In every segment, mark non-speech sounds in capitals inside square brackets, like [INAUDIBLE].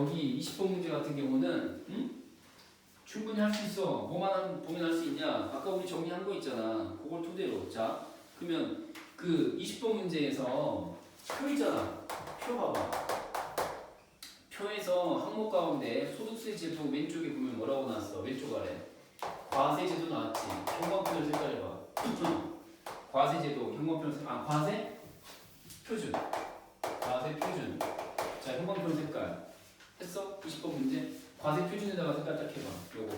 거기 20번 문제 같은 경우는 응? 충분히 할 수 있어. 뭐만 보면 할 수 있냐? 아까 우리 정리한 거 있잖아. 그걸 토대로. 자, 그러면 그 20번 문제에서 표 있잖아. 표 봐봐. 표에서 항목 가운데 소득세 제도 왼쪽에 보면 뭐라고 나왔어? 왼쪽 아래. 과세 제도 나왔지. 경관표를 색깔 봐. 과세 제도, 경관표 색깔. 아, 과세 표준. 과세 표준. 자, 형광펜 색깔. 했어? 90번 문제. 과세 표준에다가 색깔 딱 해봐. 요거.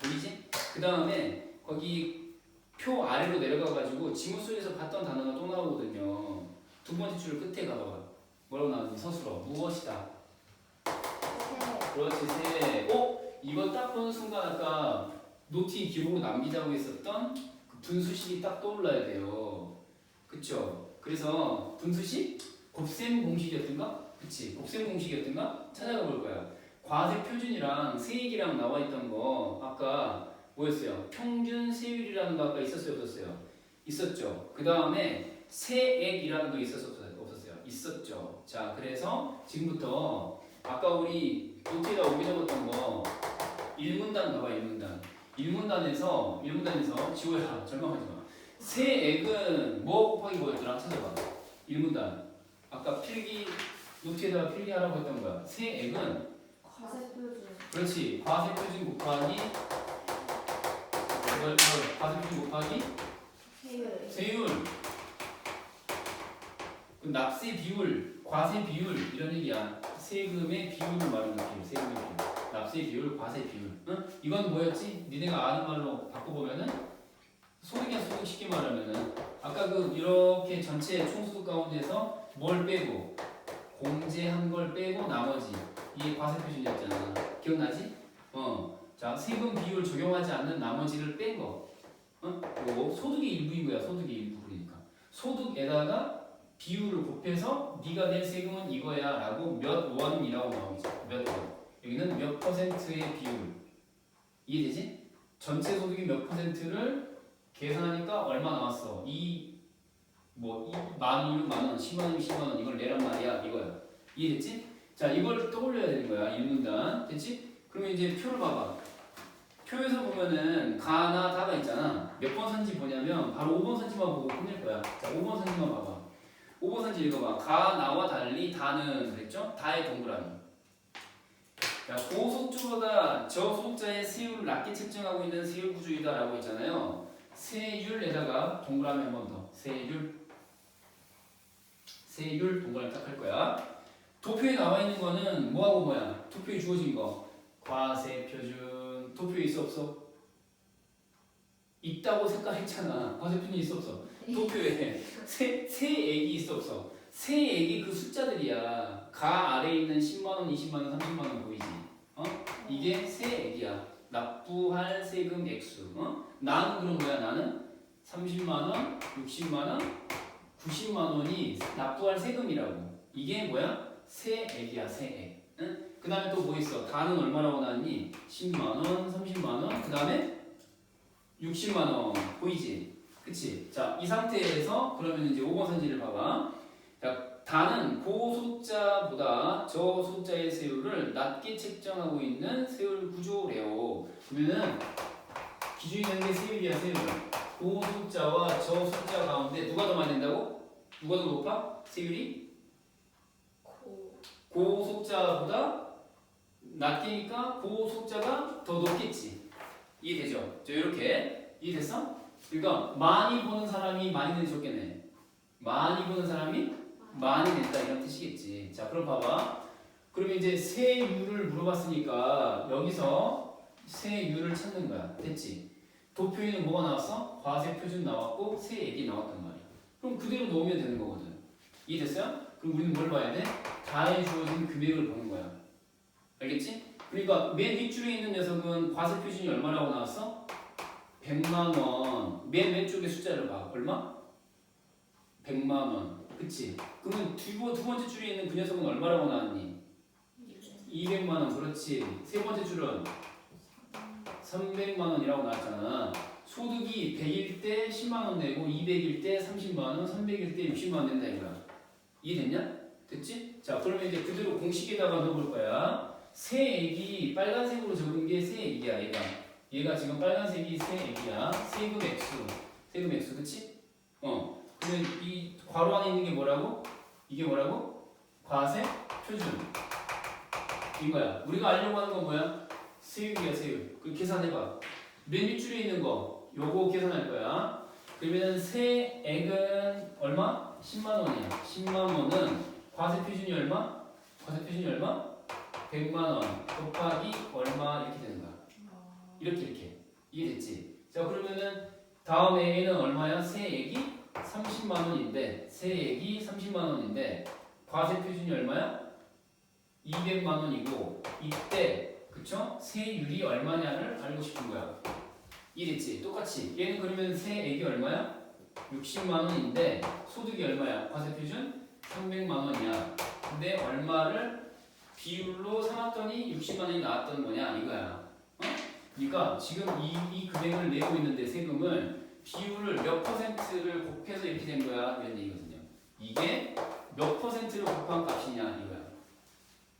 보이지? 그 다음에 거기 표 아래로 내려가가지고 지문 속에서 봤던 단어가 또 나오거든요. 두 번째 줄 끝에 가봐. 뭐라고 나오는지 서술어. 무엇이다. 그렇지, 세. 어? 이거 딱 보는 순간 아까 노트 기록으로 남기자고 했었던 그 분수식이 딱 떠올라야 돼요. 그쵸? 그래서 분수식? 곱셈 공식이었던가? 그치? 곱셈 공식이었던가? 찾아가 볼 거야. 과세 표준이랑 세액이랑 나와 있던 거 아까 뭐였어요? 평균 세율이라는 거 아까 있었어요? 없었어요? 있었죠. 그 다음에 세액이라는 거 있었어요? 없었어요? 있었죠. 자, 그래서 지금부터 아까 우리 노트에다 오게 적었던 거 1문단 가봐 1문단 1문단에서 1문단에서 지호야 [LAUGHS] 절망하지 마 세액은 뭐 곱하기 뭐였더라 찾아봐 1문단 아까 필기 노트에다가 필기하라고 했던 거야. 세 액은 과세 표준. 그렇지. 과세 표준 곱하기 이걸 이걸 과세 표준 곱하기 세율. 세율. 그 납세 비율 과세 비율 이런 얘기야. 세금의 비율을 말하는 거야 세금의 비율. 납세 비율 과세 비율. 응? 이건 뭐였지? 니네가 아는 말로 바꿔보면은 소득이야 소득. 쉽게 말하면은. 아까 그 이렇게 전체 총수득 가운데서 뭘 빼고 공제한 걸 빼고 나머지 이게 과세 표준이었잖아 기억나지? 어 자 세금 비율 적용하지 않는 나머지를 뺀 거. 어? 소득의 일부인 거야 소득의 일부 그러니까 소득에다가 비율을 곱해서 네가 낼 세금은 이거야라고 몇 원이라고 나오죠 몇 원. 여기는 몇 퍼센트의 비율 이해되지? 전체 소득이 몇 퍼센트를 계산하니까 얼마 나왔어? 이 뭐만 원이면 만 원, 10만 원이면 10만 원 이걸 내란 말이야 이거야 이해됐지? 자 이걸 떠올려야 되는 거야 1문단 됐지? 그러면 이제 표를 봐봐 표에서 보면은 가나 다가 있잖아 몇 번 선지 보냐면 바로 5번 선지만 보고 끝낼 거야 자 5번 선지만 봐봐 5번 선지 읽어봐 가 나와 달리 다는 그랬죠? 다의 동그라미 자, 고속주보다 저소득자의 세율을 낮게 책정하고 있는 세율 구조이다라고 했잖아요. 세율에다가 동그라미 한 번 더. 세율. 세율 동그라미 딱 할 거야. 도표에 나와 있는 거는 뭐하고 뭐야? 도표에 주어진 거. 과세 표준. 도표에 있어 없어? 있다고 색깔했잖아. 과세 표준이 있어 없어? 도표에 [LAUGHS] 세 세액이 있어 없어? 세액이 그 숫자들이야. 가 아래에 있는 10만 원, 20만 원, 30만 원 보이지? 어? 이게 세액이야. 납부할 세금 액수. 어? 나는 그런 거야. 나는 30만 원, 60만 원, 90만 원이 납부할 세금이라고. 이게 뭐야? 세액이야. 세액. 응? 그 다음에 또 뭐 있어? 다는 얼마라고 나왔니? 10만 원, 30만 원, 그 다음에 60만 원. 보이지? 그치? 자, 이 상태에서 그러면 이제 5번 선지를 봐봐. 자, 다는 고소득자보다 저소득자의 세율을 낮게 책정하고 있는 세율 구조래요. 그러면은 기준이 되는 게 세율이야, 세율. 고소득 자와 저소득자 가운데 누가 더 많이 낸다고? 누가 더 높아? 세율이? 고. 고소득자보다 낮게니까 고소득자가 더 높겠지. 이해되죠? 저 이렇게 이해됐어? 그러니까 많이 버는 사람이 많이 내는 좋겠네. 많이 버는 사람이 많이 냈다 이런 뜻이겠지. 자, 그럼 봐봐. 그러면 이제 세율을 물어봤으니까 여기서 세율을 찾는 거야. 됐지? 도표에는 뭐가 나왔어? 과세 표준 나왔고 세액이 나왔단 말이야. 그럼 그대로 넣으면 되는 거거든. 이해됐어요? 그럼 우리는 뭘 봐야 돼? 다에 주어진 금액을 보는 거야. 알겠지? 그러니까 맨 윗줄에 있는 녀석은 과세 표준이 얼마라고 나왔어? 100만 원. 맨 왼쪽에 숫자를 봐. 얼마? 100만 원. 그치? 그러면 두, 번- 두 번째 줄에 있는 그 녀석은 얼마라고 나왔니? 200만 원. 그렇지. 세 번째 줄은 300만 원이라고 나왔잖아. 소득이 100일 때 10만 원 내고 200일 때 30만 원, 300일 때 60만 원 낸다 이거야. 이해됐냐? 됐지? 자, 그러면 이제 그대로 공식에다가 넣어볼 거야. 세액이 빨간색으로 적은 게 세액이야, 얘가. 얘가 지금 빨간색이 세액이야. 세금 액수. 세금 액수, 그치? 어. 그러면 이 괄호 안에 있는 게 뭐라고? 이게 뭐라고? 과세 표준. 이거야. 우리가 알려고 하는 건 뭐야? 세율이야, 세율. 그 계산해봐. 맨 밑줄에 있는 거, 요거 계산할 거야. 그러면 세액은 얼마? 10만 원이야. 10만 원은 과세 표준이 얼마? 과세 표준이 얼마? 100만 원 곱하기 얼마 이렇게 되는 거야. 이렇게 이렇게. 이해됐지? 자, 그러면은 다음에 A는 얼마야? 세액이 30만 원인데 세액이 30만 원인데 과세 표준이 얼마야? 200만 원이고 이때 그쵸? 세율이 얼마냐를 알고 싶은 거야. 이해됐지? 똑같이 얘는 그러면 세액이 얼마야? 60만 원인데 소득이 얼마야? 과세 표준 300만 원이야. 근데 얼마를 비율로 삼았더니 60만 원이 나왔던 거냐 이거야. 어? 그러니까 지금 이, 이 금액을 내고 있는데 세금을 비율을 몇 퍼센트를 곱해서 이렇게 된 거야 이런 얘기거든요. 이게 몇 퍼센트를 곱한 값이냐 이거야.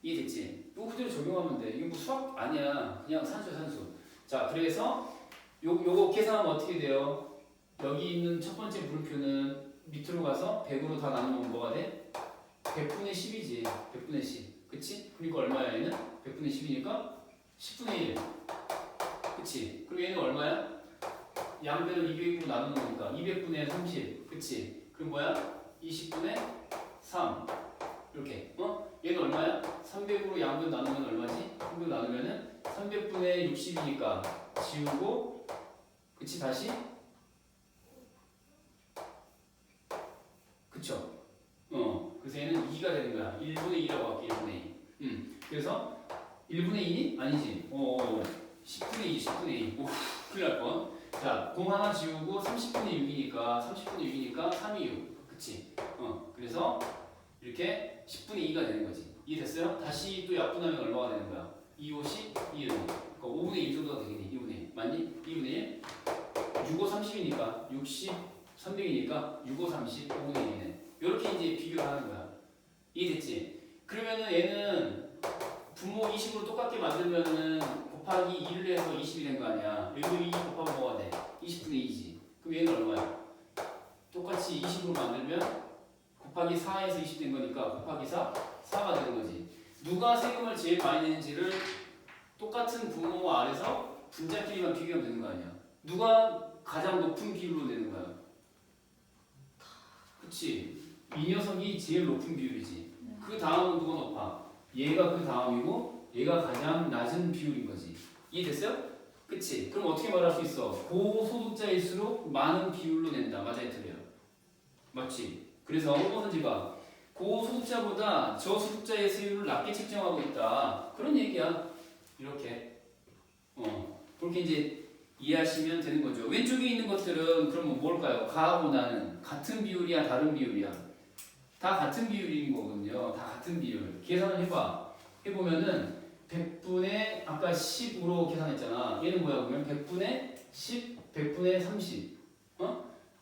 이해됐지? 이거 그대로 적용하면 돼. 이게 뭐 수학 아니야. 그냥 산수 산수. 자 그래서 요 요거 계산하면 어떻게 돼요? 여기 있는 첫 번째 물음표는 밑으로 가서 100으로 다 나누면 뭐가 돼? 100분의 10이지. 100분의 10. 그치? 그러니까 얼마야 얘는? 100분의 10이니까 10분의 1. 그치? 그럼 얘는 얼마야? 양변을 200으로 나누는 거니까 200분의 30. 그치? 그럼 뭐야? 20분의 3. 이렇게. 어? 얘는 얼마야? 300으로 양변 나누면 얼마지? 300 나누면은 300분의 60이니까 지우고 그치 다시? 그쵸? 어 그래서 얘는 2가 되는 거야. 1분의 2라고 할게 1분의 2 음. 그래서 1분의 2니? 아니지. 어, 어 10분의 2 10분의 2 오, 큰일 날뻔. 자 공 하나 지우고 30분의 6이니까 30분의 6이니까 3이 6 그치? 어 그래서 이렇게 10분의 2가 되는 거지 이해됐어요? 다시 또 약분하면 얼마가 되는 거야 2, 5, 10, 2, 1 그러니까 5분의 1 정도가 되겠니 2분의 1 맞니? 2분의 1 6, 5, 30이니까 60, 300이니까 6, 5, 30, 5분의 1이네 이렇게 이제 비교를 하는 거야 이해됐지? 그러면은 얘는 분모 20으로 똑같게 만들면은 곱하기 2를 해서 20이 된 거 아니야 여기도 2 곱하면 뭐가 돼? 20분의 2지 그럼 얘는 얼마야? 똑같이 20으로 만들면 곱하기 4에서 20 된 거니까 곱하기 4, 4가 되는 거지 누가 세금을 제일 많이 내는지를 똑같은 부모 아래서 분자끼리만 비교하면 되는 거 아니야. 누가 가장 높은 비율로 내는 거야. 그치? 이 녀석이 제일 높은 비율이지. 그 다음은 누가 높아? 얘가 그 다음이고 얘가 가장 낮은 비율인 거지. 이해됐어요? 그치? 그럼 어떻게 말할 수 있어? 고소득자일수록 많은 비율로 낸다. 맞아요, 틀려요? 맞지? 그래서 뭐든지 봐. 고소득자보다 저소득자의 세율을 낮게 책정하고 있다. 그런 얘기야. 이렇게. 어. 그렇게 이제 이해하시면 되는 거죠. 왼쪽에 있는 것들은 그러면 뭘까요? 가하고 나는 같은 비율이야, 다른 비율이야? 다 같은 비율인 거거든요. 다 같은 비율. 계산을 해봐. 해보면은 100분의 아까 10으로 계산했잖아. 얘는 뭐야? 그러면 100분의 10, 100분의 30.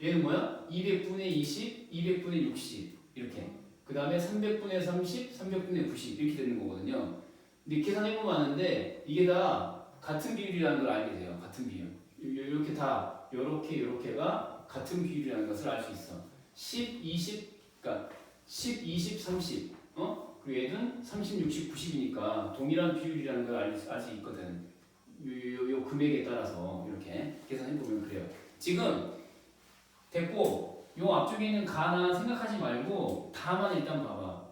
어? 얘는 뭐야? 200분의 20, 200분의 60. 이렇게. 그 다음에 300분의 30, 300분의 90 이렇게 되는 거거든요. 근데 계산해보면 아는데 이게 다 같은 비율이라는 걸 알게 돼요. 같은 비율. 이렇게 다 이렇게 이렇게가 같은 비율이라는 것을 알 수 있어. 10, 20, 그러니까 10, 20, 30. 어? 그리고 얘는 30, 60, 90이니까 동일한 비율이라는 걸 알 수 있거든. 요, 요, 요 금액에 따라서 이렇게 계산해보면 그래요. 지금 됐고 요 앞쪽에 있는 가나 생각하지 말고 다만 일단 봐봐.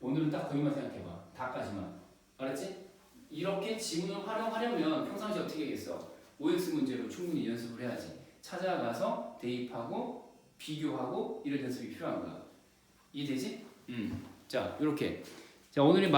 오늘은 딱 거기만 생각해봐. 다까지만. 알았지? 이렇게 지문을 활용하려면 평상시 어떻게 하겠어? OX 문제로 충분히 연습을 해야지. 찾아가서 대입하고 비교하고 이런 연습이 필요한 거야. 이해되지? 음. 자, 이렇게. 자, 오늘의